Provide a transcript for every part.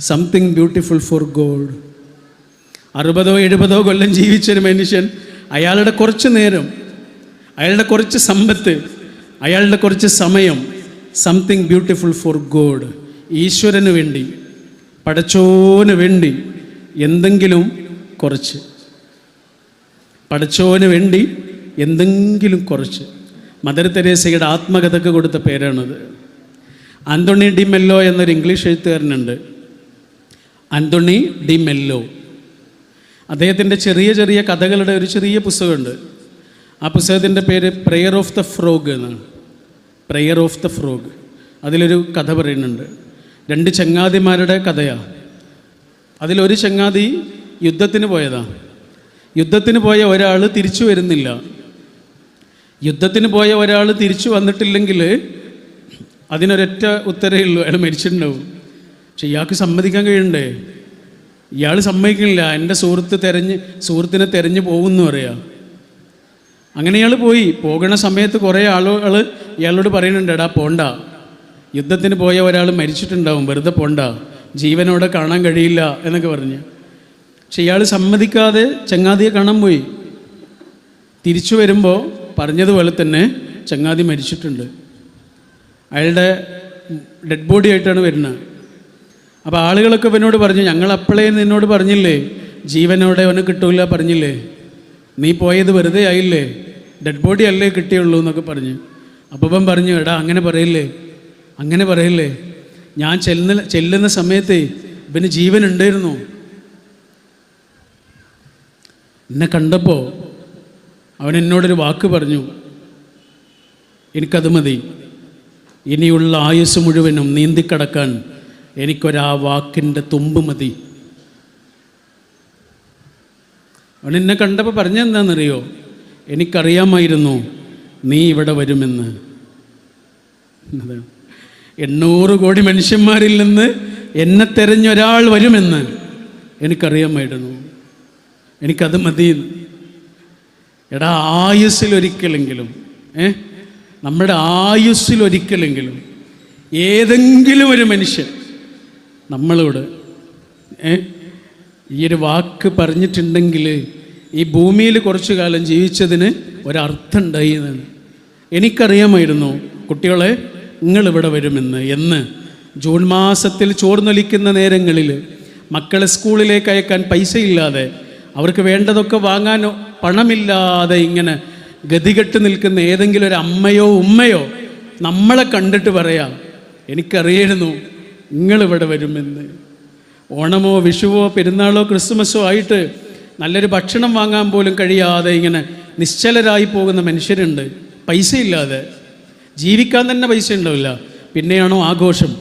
Something beautiful for God അറുപതോ എഴുപതോ കൊല്ലം ജീവിച്ചൊരു മനുഷ്യൻ അയാളുടെ കുറച്ച് നേരം അയാളുടെ കുറച്ച് സമ്പത്ത് അയാളുടെ കുറച്ച് സമയം സംതിങ് ബ്യൂട്ടിഫുൾ ഫോർ ഗോഡ് ഈശ്വരന് വേണ്ടി പടച്ചോന് വേണ്ടി എന്തെങ്കിലും കുറച്ച്. പടച്ചോന് വേണ്ടി എന്തെങ്കിലും കുറച്ച്. മദർ തെരേസയുടെ ആത്മകഥക്ക് കൊടുത്ത പേരാണത്. ആന്റണി ഡിമെല്ലോ എന്നൊരു ഇംഗ്ലീഷ് എഴുത്തുകാരനുണ്ട് ആന്റണി ഡി മെല്ലോ. അദ്ദേഹത്തിന്റെ ചെറിയ ചെറിയ കഥകളുടെ ഒരു ചെറിയ പുസ്തകമുണ്ട്. ആ പുസ്തകത്തിന്റെ പേര് പ്രെയർ ഓഫ് ദ ഫ്രോഗ് എന്നാണ്. പ്രെയർ ഓഫ് ദ ഫ്രോഗ് അതിലൊരു കഥ പറയുന്നുണ്ട്. രണ്ട് ചങ്ങാതിമാരുടെ കഥയാണ് അതിലൊരു ചങ്ങാതി യുദ്ധത്തിന് പോയതാണ് യുദ്ധത്തിന് പോയ ഒരാൾ തിരിച്ചു വരുന്നില്ല. യുദ്ധത്തിന് പോയ ഒരാൾ തിരിച്ചു വന്നിട്ടില്ലെങ്കിൽ അതിനൊരൊറ്റ ഉത്തരേ ഉള്ളൂ. അയാൾ മരിച്ചിട്ടുണ്ടാവും. പക്ഷെ ഇയാൾക്ക് സമ്മതിക്കാൻ കഴിയണ്ടേ? ഇയാൾ സമ്മതിക്കണില്ല എന്റെ സുഹൃത്ത് തെരഞ്ഞ് സുഹൃത്തിനെ തെരഞ്ഞു പോകുമെന്ന് പറയാം. അങ്ങനെ ഇയാൾ പോയി. പോകണ സമയത്ത് കുറേ ആളുകൾ ഇയാളോട് പറയുന്നുണ്ട് എടാ പോണ്ട. യുദ്ധത്തിന് പോയ ഒരാൾ മരിച്ചിട്ടുണ്ടാവും. വെറുതെ പോണ്ട. ജീവനോടെ കാണാൻ കഴിയില്ല എന്നൊക്കെ പറഞ്ഞ്. പക്ഷെ ഇയാൾ സമ്മതിക്കാതെ ചങ്ങാതിയെ കാണാൻ പോയി. തിരിച്ചു വരുമ്പോൾ പറഞ്ഞതുപോലെ തന്നെ ചങ്ങാതി മരിച്ചിട്ടുണ്ട്. അയാളുടെ ഡെഡ് ബോഡി ആയിട്ടാണ് വരുന്നത്. അപ്പോൾ ആളുകളൊക്കെ ഇവനോട് പറഞ്ഞു ഞങ്ങൾ അപ്പോഴേ നിന്നോട് പറഞ്ഞില്ലേ? ജീവനോടെ അവന് കിട്ടൂല പറഞ്ഞില്ലേ? നീ പോയത് വെറുതെ ആയില്ലേ? ഡെഡ് ബോഡി അല്ലേ കിട്ടിയുള്ളൂ എന്നൊക്കെ പറഞ്ഞു. അപ്പോൾ പറഞ്ഞു എടാ അങ്ങനെ പറയില്ലേ? അങ്ങനെ പറയില്ലേ? ഞാൻ ചെല്ലുന്ന ചെല്ലുന്ന സമയത്ത് ഇവന് ജീവൻ ഉണ്ടായിരുന്നു. എന്നെ കണ്ടപ്പോൾ അവൻ എന്നോടൊരു വാക്ക് പറഞ്ഞു. എനിക്കത് മതി. ഇനിയുള്ള ആയുസ് മുഴുവനും നീന്തിക്കടക്കാൻ എനിക്കൊരാ വാക്കിന്റെ തുമ്പ് മതി. അവൻ എന്നെ കണ്ടപ്പോൾ പറഞ്ഞെന്താണെന്നറിയോ എനിക്കറിയാമായിരുന്നു നീ ഇവിടെ വരുമെന്ന്. എണ്ണൂറ് കോടി മനുഷ്യന്മാരിൽ നിന്ന് എന്നെ തെരഞ്ഞൊരാൾ വരുമെന്ന് എനിക്കറിയാമായിരുന്നു. എനിക്കത് മതി എടാ ആയുസ്സിലൊരിക്കലെങ്കിലും ഏ? നമ്മുടെ ആയുസ്സിലൊരിക്കലെങ്കിലും ഏതെങ്കിലും ഒരു മനുഷ്യൻ നമ്മളോട് ഈ ഒരു വാക്ക് പറഞ്ഞിട്ടുണ്ടെങ്കിൽ ഈ ഭൂമിയിൽ കുറച്ചു കാലം ജീവിച്ചതിന് ഒരർത്ഥം ഉണ്ടായി എന്നാണ്. എനിക്കറിയാമായിരുന്നു കുട്ടികളെ നിങ്ങളിവിടെ വരുമെന്ന് എന്ന്. ജൂൺ മാസത്തിൽ ചോർന്നൊലിക്കുന്ന നേരങ്ങളിൽ മക്കളെ സ്കൂളിലേക്ക് അയക്കാൻ പൈസയില്ലാതെ അവർക്ക് വേണ്ടതൊക്കെ വാങ്ങാൻ പണമില്ലാതെ ഇങ്ങനെ ഗതികെട്ട് നിൽക്കുന്ന ഏതെങ്കിലും ഒരു അമ്മയോ ഉമ്മയോ നമ്മളെ കണ്ടിട്ട് പറയാം എനിക്കറിയായിരുന്നു നിങ്ങളിവിടെ വരുമെന്ന്. ഓണമോ വിഷുവോ പെരുന്നാളോ ക്രിസ്മസോ ആയിട്ട് നല്ലൊരു ഭക്ഷണം വാങ്ങാൻ പോലും കഴിയാതെ ഇങ്ങനെ നിശ്ചലരായി പോകുന്ന മനുഷ്യരുണ്ട്. പൈസയില്ലാതെ. ജീവിക്കാൻ തന്നെ പൈസ ഉണ്ടാവില്ല. പിന്നെയാണോ ആഘോഷം?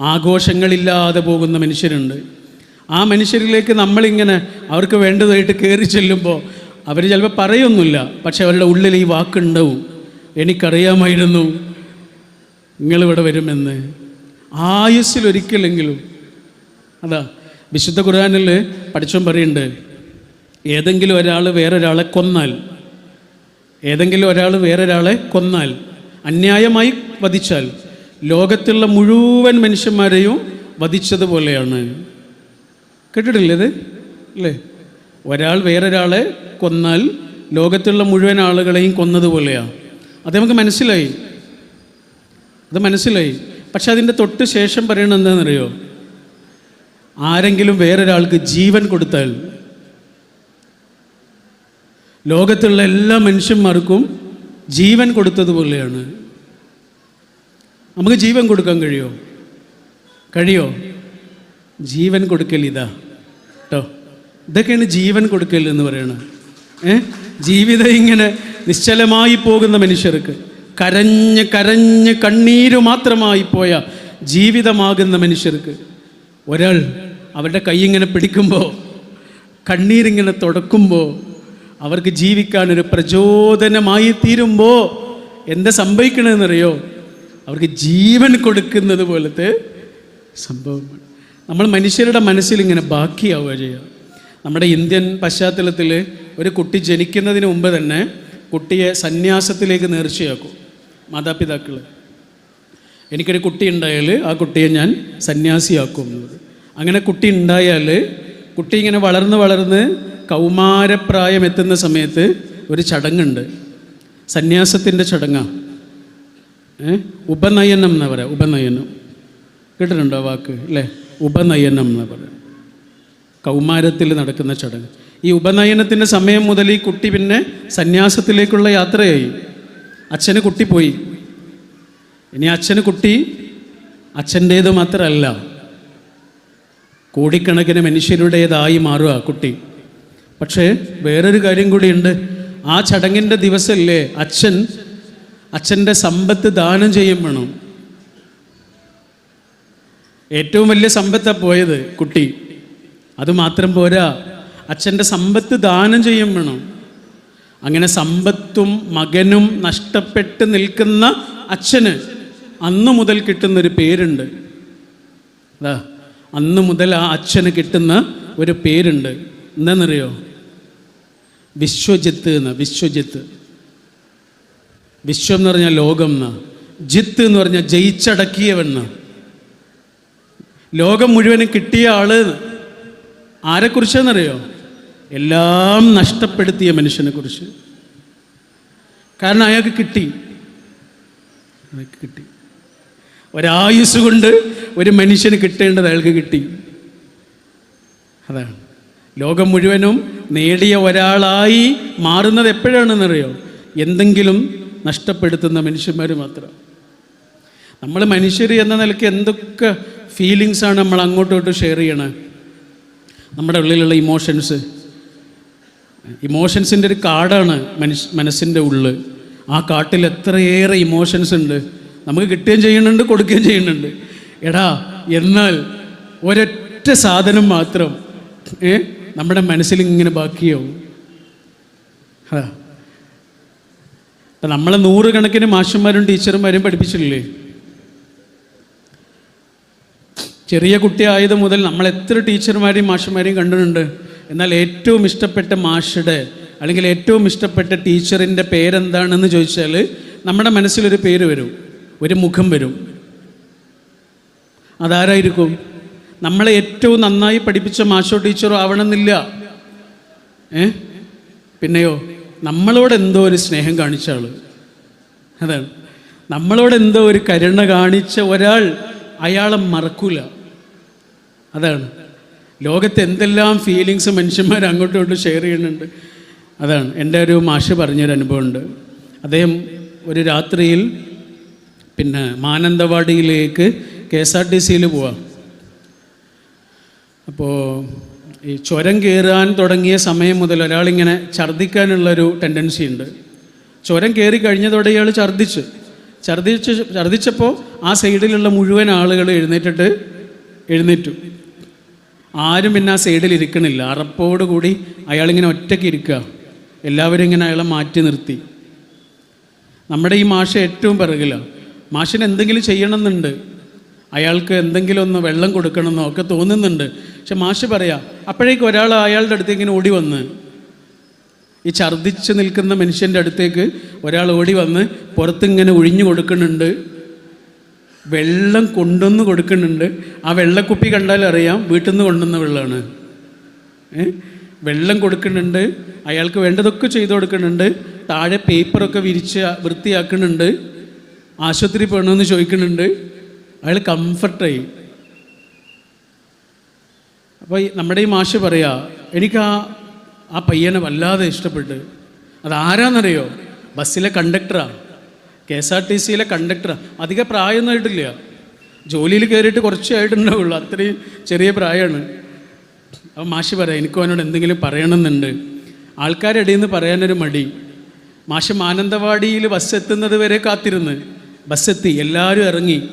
ആഘോഷങ്ങളില്ലാതെ പോകുന്ന മനുഷ്യരുണ്ട്. ആ മനുഷ്യരിലേക്ക് നമ്മളിങ്ങനെ അവർക്ക് വേണ്ടതായിട്ട് കയറി ചെല്ലുമ്പോൾ അവർ ചിലപ്പോൾ പറയൊന്നുമില്ല. പക്ഷെ അവരുടെ ഉള്ളിൽ ഈ വാക്കുണ്ടാവും. എനിക്കറിയാമായിരുന്നു നിങ്ങളിവിടെ വരുമെന്ന്. ആയുസ്സിലൊരിക്കലെങ്കിലും അതാ വിശുദ്ധ ഖുർആനിൽ പഠിച്ചോൻ പറയുന്നുണ്ട് ഏതെങ്കിലും ഒരാൾ വേറൊരാളെ കൊന്നാൽ ഏതെങ്കിലും ഒരാൾ വേറൊരാളെ കൊന്നാൽ അന്യായമായി വധിച്ചാൽ ലോകത്തുള്ള മുഴുവൻ മനുഷ്യന്മാരെയും വധിച്ചതുപോലെയാണ് കേട്ടിട്ടില്ലേ ഇത്? അല്ലേ? ഒരാൾ വേറൊരാളെ കൊന്നാൽ ലോകത്തുള്ള മുഴുവൻ ആളുകളെയും കൊന്നതുപോലെയാണ് അത് നമുക്ക് മനസ്സിലായി? അത് മനസ്സിലായി? പക്ഷെ അതിന്റെ തൊട്ട് ശേഷം പറയണത് എന്താണെന്നറിയോ? ആരെങ്കിലും വേറൊരാൾക്ക് ജീവൻ കൊടുത്താൽ ലോകത്തുള്ള എല്ലാ മനുഷ്യന്മാർക്കും ജീവൻ കൊടുത്തതുപോലെയാണ് നമുക്ക് ജീവൻ കൊടുക്കാൻ കഴിയോ? കഴിയോ? ജീവൻ കൊടുക്കൽ ഇതാ. കേട്ടോ ഇതൊക്കെയാണ് ജീവൻ കൊടുക്കൽ എന്ന് പറയണത്. ഏ? ജീവിതം ഇങ്ങനെ നിശ്ചലമായി പോകുന്ന മനുഷ്യർക്ക്. കരഞ്ഞ് കരഞ്ഞ് കണ്ണീര് മാത്രമായി പോയ ജീവിതമാകുന്ന മനുഷ്യർക്ക് ഒരാൾ അവരുടെ കൈ ഇങ്ങനെ പിടിക്കുമ്പോൾ കണ്ണീരിങ്ങനെ തുടക്കുമ്പോൾ അവർക്ക് ജീവിക്കാനൊരു പ്രചോദനമായി തീരുമ്പോൾ എന്താ സംഭവിക്കണമെന്നറിയോ അവർക്ക് ജീവൻ കൊടുക്കുന്നത് പോലത്തെ സംഭവമാണ്. നമ്മൾ മനുഷ്യരുടെ മനസ്സിൽ ഇങ്ങനെ ബാക്കിയാവുക ചെയ്യുക. നമ്മുടെ ഇന്ത്യൻ പശ്ചാത്തലത്തിൽ ഒരു കുട്ടി ജനിക്കുന്നതിന് മുമ്പ് തന്നെ കുട്ടിയെ സന്യാസത്തിലേക്ക് നേർച്ചയാക്കും. മാതാപിതാക്കൾ എനിക്കൊരു കുട്ടി ഉണ്ടായാൽ ആ കുട്ടിയെ ഞാൻ സന്യാസിയാക്കും അങ്ങനെ കുട്ടി ഉണ്ടായാൽ കുട്ടി ഇങ്ങനെ വളർന്ന് വളർന്ന് കൗമാരപ്രായം എത്തുന്ന സമയത്ത് ഒരു ചടങ്ങുണ്ട്. സന്യാസത്തിന്റെ ചടങ്ങാണ് ഉപനയനം എന്ന് പറയാം? ഉപനയനം. കേട്ടിട്ടുണ്ടോ വാക്ക്? അല്ലേ? ഉപനയനം എന്ന് പറയാം. കൗമാരത്തിൽ നടക്കുന്ന ചടങ്ങ്. ഈ ഉപനയനത്തിന്റെ സമയം മുതൽ ഈ കുട്ടി പിന്നെ സന്യാസത്തിലേക്കുള്ള യാത്രയായി. അച്ഛന് കുട്ടി പോയി. ഇനി അച്ഛന് കുട്ടി അച്ഛന്റേത് മാത്രമല്ല കോടിക്കണക്കിന് മനുഷ്യരുടേതായി മാറുക കുട്ടി. പക്ഷേ വേറൊരു കാര്യം കൂടിയുണ്ട്. ആ ചടങ്ങിന്റെ ദിവസമല്ലേ അച്ഛൻ അച്ഛന്റെ സമ്പത്ത് ദാനം ചെയ്യും വേണം. ഏറ്റവും വലിയ സമ്പത്താണ് പോയത് കുട്ടി. അതുമാത്രം പോരാ. അച്ഛന്റെ സമ്പത്ത് ദാനം ചെയ്യും വേണം. അങ്ങനെ സമ്പത്തും മകനും നഷ്ടപ്പെട്ട് നിൽക്കുന്ന അച്ഛന് അന്ന് മുതൽ കിട്ടുന്നൊരു പേരുണ്ട്. അതാ അന്ന് മുതൽ ആ അച്ഛന് കിട്ടുന്ന ഒരു പേരുണ്ട്. എന്താണെന്നറിയോ? വിശ്വജിത്ത് എന്ന് വിശ്വജിത്ത്. വിശ്വം എന്ന് പറഞ്ഞാൽ ലോകം എന്ന്. ജിത്ത് എന്ന് പറഞ്ഞാൽ ജയിച്ചടക്കിയവെന്ന് ലോകം മുഴുവനും കിട്ടിയ ആൾ ആരെക്കുറിച്ചാണെന്നറിയോ? എല്ലാം നഷ്ടപ്പെടുത്തിയ മനുഷ്യനെ കുറിച്ച് കാരണം അയാൾക്ക് കിട്ടി. അയാൾക്ക് കിട്ടി. ഒരായുസ് കൊണ്ട് ഒരു മനുഷ്യന് കിട്ടേണ്ടത് അയാൾക്ക് കിട്ടി. അതാണ്. ലോകം മുഴുവനും നേടിയ ഒരാളായി മാറുന്നത് എപ്പോഴാണെന്നറിയോ? എന്തെങ്കിലും നഷ്ടപ്പെടുത്തുന്ന മനുഷ്യന്മാർ മാത്രം. നമ്മൾ മനുഷ്യർ എന്ന നിലയ്ക്ക് എന്തൊക്കെ ഫീലിങ്സാണ് നമ്മൾ അങ്ങോട്ടും ഇങ്ങോട്ടും ഷെയർ ചെയ്യണത് നമ്മുടെ ഉള്ളിലുള്ള ഇമോഷൻസ് ഇമോഷൻസിന്റെ ഒരു കാടാണ് മനുഷ്യ മനസ്സിന്റെ ഉള്ള്. ആ കാട്ടിൽ എത്രയേറെ ഇമോഷൻസ് ഉണ്ട്. നമുക്ക് കിട്ടുകയും ചെയ്യുന്നുണ്ട് കൊടുക്കുകയും ചെയ്യുന്നുണ്ട്. എടാ എന്നാൽ ഒരൊറ്റ സാധനം മാത്രം ഏ? നമ്മുടെ മനസ്സിൽ ഇങ്ങനെ ബാക്കിയാവും അതാ ഇപ്പം നമ്മളെ നൂറുകണക്കിന് മാഷന്മാരും ടീച്ചർമാരും പഠിപ്പിച്ചിട്ടില്ലേ? ചെറിയ കുട്ടിയായത് മുതൽ നമ്മൾ എത്ര ടീച്ചർമാരെയും മാഷന്മാരെയും കണ്ടിട്ടുണ്ട്. എന്നാൽ ഏറ്റവും ഇഷ്ടപ്പെട്ട മാഷുടെ അല്ലെങ്കിൽ ഏറ്റവും ഇഷ്ടപ്പെട്ട ടീച്ചറിന്റെ പേരെന്താണെന്ന് ചോദിച്ചാൽ നമ്മുടെ മനസ്സിലൊരു പേര് വരും ഒരു മുഖം വരും. അതാരായിരിക്കും? നമ്മളെ ഏറ്റവും നന്നായി പഠിപ്പിച്ച മാഷോ ടീച്ചറോ ആവണമെന്നില്ല. ഏ? പിന്നെയോ നമ്മളോട് എന്തോ ഒരു സ്നേഹം കാണിച്ച ആൾ. അതാണ്. നമ്മളോട് എന്തോ ഒരു കരുണ കാണിച്ച ഒരാൾ അയാളെ മറക്കൂല. അതാണ്. ലോകത്ത് എന്തെല്ലാം ഫീലിങ്സ് മനുഷ്യന്മാർ അങ്ങോട്ടും ഇങ്ങോട്ടും ഷെയർ ചെയ്യുന്നുണ്ട്. അതാണ്. എന്റെ ഒരു മാഷ് പറഞ്ഞൊരു അനുഭവമുണ്ട്. അദ്ദേഹം ഒരു രാത്രിയിൽ പിന്നെ മാനന്തവാടിയിലേക്ക് കെ എസ് ആർ ടി സിയിൽ പോവാം. അപ്പോൾ ഈ ചുരം കയറാൻ തുടങ്ങിയ സമയം മുതൽ ഒരാളിങ്ങനെ ഛർദ്ദിക്കാനുള്ളൊരു ടെൻഡൻസി ഉണ്ട്. ചുരം കയറി കഴിഞ്ഞതോടെ ഇയാൾ ഛർദ്ദിച്ചു. ഛർദ്ദിച്ച് ഛർദ്ദിച്ചപ്പോൾ ആ സൈഡിലുള്ള മുഴുവൻ ആളുകൾ എഴുന്നേറ്റിട്ട് എഴുന്നേറ്റു. ആരും പിന്നെ ആ സൈഡിൽ ഇരിക്കണില്ല. അറപ്പോട് കൂടി അയാളിങ്ങനെ ഒറ്റയ്ക്ക് ഇരിക്കുക. എല്ലാവരും ഇങ്ങനെ അയാളെ മാറ്റി നിർത്തി. നമ്മുടെ ഈ മാഷ ഏറ്റവും പിറകിലാണ് മാഷിന് എന്തെങ്കിലും ചെയ്യണമെന്നുണ്ട്. അയാൾക്ക് എന്തെങ്കിലും ഒന്ന് വെള്ളം കൊടുക്കണമെന്നോ ഒക്കെ തോന്നുന്നുണ്ട്. പക്ഷെ മാഷ് പറയാം അപ്പോഴേക്കും ഒരാൾ അയാളുടെ അടുത്തേക്ക് ഇങ്ങനെ ഓടി വന്ന്. ഈ ഛർദ്ദിച്ച് നിൽക്കുന്ന മനുഷ്യന്റെ അടുത്തേക്ക് ഒരാൾ ഓടി വന്ന് പുറത്തിങ്ങനെ ഒഴിഞ്ഞു കൊടുക്കുന്നുണ്ട്. വെള്ളം കൊണ്ടുവന്ന് കൊടുക്കുന്നുണ്ട്. ആ വെള്ളക്കുപ്പി കണ്ടാൽ അറിയാം വീട്ടിൽ നിന്ന് കൊണ്ടുവന്ന വെള്ളമാണ് വെള്ളം കൊടുക്കുന്നുണ്ട്. അയാൾക്ക് വേണ്ടതൊക്കെ ചെയ്തു കൊടുക്കുന്നുണ്ട്. താഴെ പേപ്പറൊക്കെ വിരിച്ച് വൃത്തിയാക്കുന്നുണ്ട്. ആശുപത്രി പോകണമെന്ന് ചോദിക്കുന്നുണ്ട്. അയാൾ കംഫർട്ടായി. അപ്പോൾ നമ്മുടെ ഈ മാഷ് പറയാ എനിക്ക് ആ ആ പയ്യനെ വല്ലാതെ ഇഷ്ടപ്പെട്ട്. അതാരാന്നറിയോ? ബസ്സിലെ കണ്ടക്ടറാണ് കെ എസ് ആർ ടി സിയിലെ കണ്ടക്ടറാണ് അധിക പ്രായമൊന്നും ആയിട്ടില്ല. ജോലിയിൽ കയറിയിട്ട് കുറച്ചേ ആയിട്ടുണ്ടാവുള്ളൂ. അത്രയും ചെറിയ പ്രായമാണ്. അപ്പോൾ മാഷി പറയാം എനിക്കും അവനോട് എന്തെങ്കിലും പറയണമെന്നുണ്ട്. ആൾക്കാരുടെ ഇടയിൽ നിന്ന് പറയാനൊരു മടി. മാഷ് മാനന്തവാടിയിൽ ബസ് എത്തുന്നത് വരെ കാത്തിരുന്ന്. ബസ്സെത്തി എല്ലാവരും ഇറങ്ങി.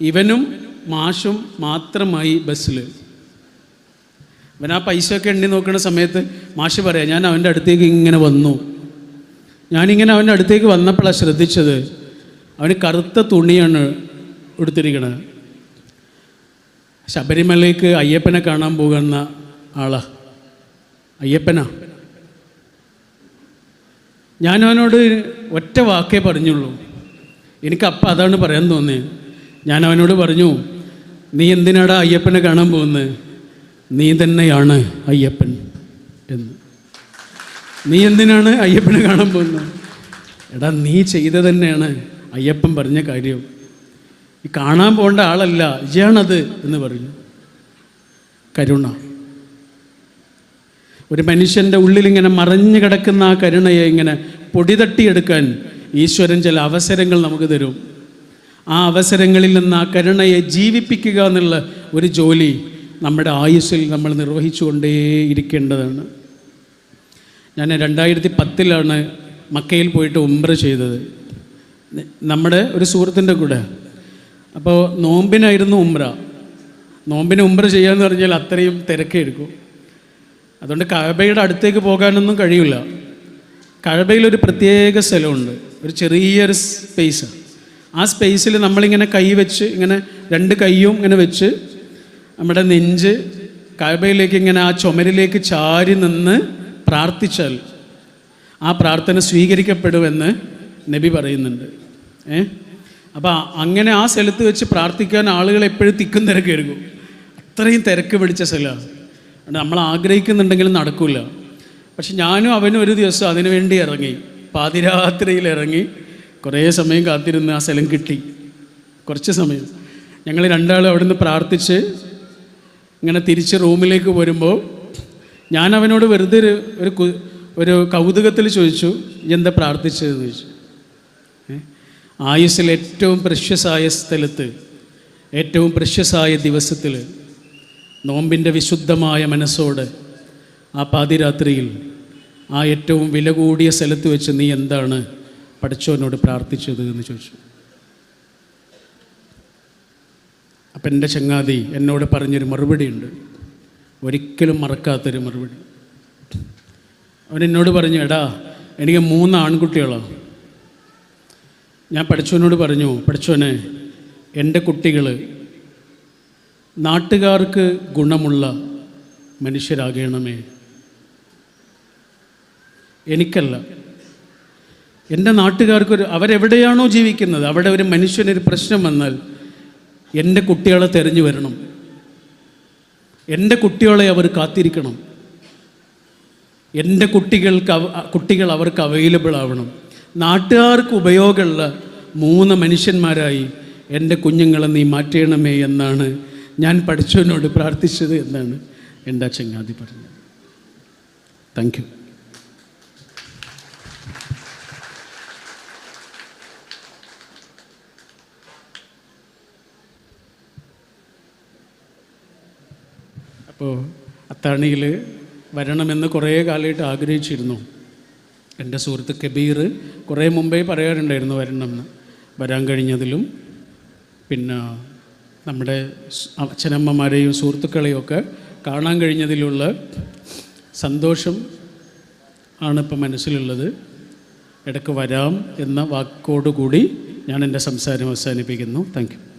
ഇവനും മാഷും മാത്രമായി ബസ്സിൽ ഇവൻ ആ പൈസ ഒക്കെ എണ്ണി നോക്കുന്ന സമയത്ത് മാഷ് പറയാം ഞാൻ അവന്റെ അടുത്തേക്ക് ഇങ്ങനെ വന്നു. ഞാനിങ്ങനെ അവന്റെ അടുത്തേക്ക് വന്നപ്പോഴാണ് ശ്രദ്ധിച്ചത്. അവന് കറുത്ത തുണിയാണ് എടുത്തിരിക്കുന്നത് ശബരിമലയ്ക്ക് അയ്യപ്പനെ കാണാൻ പോകുന്ന ആളാ. അയ്യപ്പനാ. ഞാനവനോട് ഒറ്റ വാക്കേ പറഞ്ഞുള്ളൂ. എനിക്കപ്പം അതാണ് പറയാൻ തോന്നിയത് ഞാൻ അവനോട് പറഞ്ഞു നീ എന്തിനാടാ അയ്യപ്പനെ കാണാൻ പോകുന്നത്? നീ തന്നെയാണ് അയ്യപ്പൻ എന്ന്. നീ എന്തിനാണ് അയ്യപ്പനെ കാണാൻ പോകുന്നത്? എടാ നീ ചെയ്ത തന്നെയാണ് അയ്യപ്പൻ പറഞ്ഞ കാര്യം. ഈ കാണാൻ പോകേണ്ട ആളല്ല ഇയാണത് എന്ന് പറഞ്ഞു. കരുണ. ഒരു മനുഷ്യന്റെ ഉള്ളിലിങ്ങനെ മറഞ്ഞു കിടക്കുന്ന ആ കരുണയെ ഇങ്ങനെ പൊടി തട്ടിയെടുക്കാൻ ഈശ്വരൻ ചില അവസരങ്ങൾ നമുക്ക് തരും. ആ അവസരങ്ങളിൽ നിന്ന് ആ കരുണയെ ജീവിപ്പിക്കുക എന്നുള്ള ഒരു ജോലി നമ്മുടെ ആയുസ്സിൽ നമ്മൾ നിർവഹിച്ചുകൊണ്ടേ ഇരിക്കേണ്ടതാണ് ഞാൻ രണ്ടായിരത്തി പത്തിലാണ് മക്കയിൽ പോയിട്ട് ഉംറ ചെയ്തത്. നമ്മുടെ ഒരു സുഹൃത്തിന്റെ കൂടെ. അപ്പോൾ നോമ്പിനായിരുന്നു ഉംറ. നോമ്പിന് ഉംറ ചെയ്യാന്ന് പറഞ്ഞാൽ അത്രയും തിരക്കെടുക്കും അതുകൊണ്ട് കഴബയുടെ അടുത്തേക്ക് പോകാനൊന്നും കഴിയില്ല കഴബയിലൊരു പ്രത്യേക സ്ഥലമുണ്ട്. ഒരു ചെറിയൊരു സ്പേസ് ആ. സ്പേസിൽ നമ്മളിങ്ങനെ കൈ വെച്ച് ഇങ്ങനെ രണ്ട് കൈയും ഇങ്ങനെ വെച്ച് നമ്മുടെ നെഞ്ച് കഴബയിലേക്ക് ഇങ്ങനെ ആ ചുമരിലേക്ക് ചാരി നിന്ന് പ്രാർത്ഥിച്ചാൽ ആ പ്രാർത്ഥന സ്വീകരിക്കപ്പെടുമെന്ന് നബി പറയുന്നുണ്ട്. ഏ? അപ്പോൾ അങ്ങനെ ആ സ്ഥലത്ത് വെച്ച് പ്രാർത്ഥിക്കാൻ ആളുകൾ എപ്പോഴും തിക്കും തിരക്കായിരിക്കും അത്രയും തിരക്ക് പിടിച്ച സ്ഥലമാണ്. നമ്മൾ ആഗ്രഹിക്കുന്നുണ്ടെങ്കിലും നടക്കില്ല പക്ഷെ ഞാനും അവനും ഒരു ദിവസം അതിനുവേണ്ടി ഇറങ്ങി. പാതിരാത്രിയിൽ ഇറങ്ങി കുറേ സമയം കാത്തിരുന്ന് ആ സ്ഥലം കിട്ടി. കുറച്ച് സമയം. ഞങ്ങൾ രണ്ടാളും അവിടുന്ന് പ്രാർത്ഥിച്ച് ഇങ്ങനെ തിരിച്ച് റൂമിലേക്ക് വരുമ്പോൾ ഞാൻ അവനോട് വെറുതെ ഒരു ഒരു ഒരു കൗതുകത്തിൽ ചോദിച്ചു "നീ എന്താ പ്രാർത്ഥിച്ചതെന്ന് ചോദിച്ചു? ആയുസ്സിൽ ഏറ്റവും പ്രഷ്യസായ സ്ഥലത്ത് ഏറ്റവും പ്രഷ്യസായ ദിവസത്തിൽ നോമ്പിന്റെ വിശുദ്ധമായ മനസ്സോട് ആ പാതിരാത്രിയിൽ ആ ഏറ്റവും വില കൂടിയ സ്ഥലത്ത് വെച്ച് നീ എന്താണ് പഠിച്ചവനോട് പ്രാർത്ഥിച്ചത് എന്ന് ചോദിച്ചു. അപ്പം എന്റെ ചങ്ങാതി എന്നോട് പറഞ്ഞൊരു മറുപടിയുണ്ട്. ഒരിക്കലും മറക്കാത്തൊരു മറുപടി. അവൻ എന്നോട് പറഞ്ഞു എടാ എനിക്ക് മൂന്ന് ആൺകുട്ടികളാണ് ഞാൻ പഠിച്ചവനോട് പറഞ്ഞു പഠിച്ചവനെ എന്റെ കുട്ടികൾ നാട്ടുകാർക്ക് ഗുണമുള്ള മനുഷ്യരാകണമേ. എനിക്കല്ല. എന്റെ നാട്ടുകാർക്കൊരു അവരെവിടെയാണോ ജീവിക്കുന്നത് അവിടെ ഒരു മനുഷ്യനൊരു പ്രശ്നം വന്നാൽ എന്റെ കുട്ടികളെ തെരഞ്ഞു വരണം. എന്റെ കുട്ടികളെ അവർ കാത്തിരിക്കണം. എന്റെ കുട്ടികൾക്ക് കുട്ടികൾ അവർക്ക് അവൈലബിൾ ആവണം. നാട്ടുകാർക്ക് ഉപയോഗമുള്ള മൂന്ന് മനുഷ്യന്മാരായി എന്റെ കുഞ്ഞുങ്ങളെ നീ മാറ്റണമേ എന്നാണ് ഞാൻ പഠിച്ചവനോട് പ്രാർത്ഥിച്ചത് എന്നാണ് എന്റെ ചങ്ങാതി പറഞ്ഞത്. താങ്ക് യു അപ്പോൾ അത്താണിയിൽ വരണമെന്ന് കുറേ കാലമായിട്ട് ആഗ്രഹിച്ചിരുന്നു. എന്റെ സുഹൃത്ത് കബീർ കുറേ മുമ്പേ പറയാറുണ്ടായിരുന്നു വരണമെന്ന്. വരാൻ കഴിഞ്ഞതിലും പിന്നെ നമ്മുടെ അച്ഛനമ്മമാരെയും സുഹൃത്തുക്കളെയും ഒക്കെ കാണാൻ കഴിഞ്ഞതിലുള്ള സന്തോഷം ആണ് മനസ്സിലുള്ളത്. ഇടയ്ക്ക് വരാം എന്ന വാക്കോടുകൂടി ഞാൻ എന്റെ സംസാരം അവസാനിപ്പിക്കുന്നു. താങ്ക്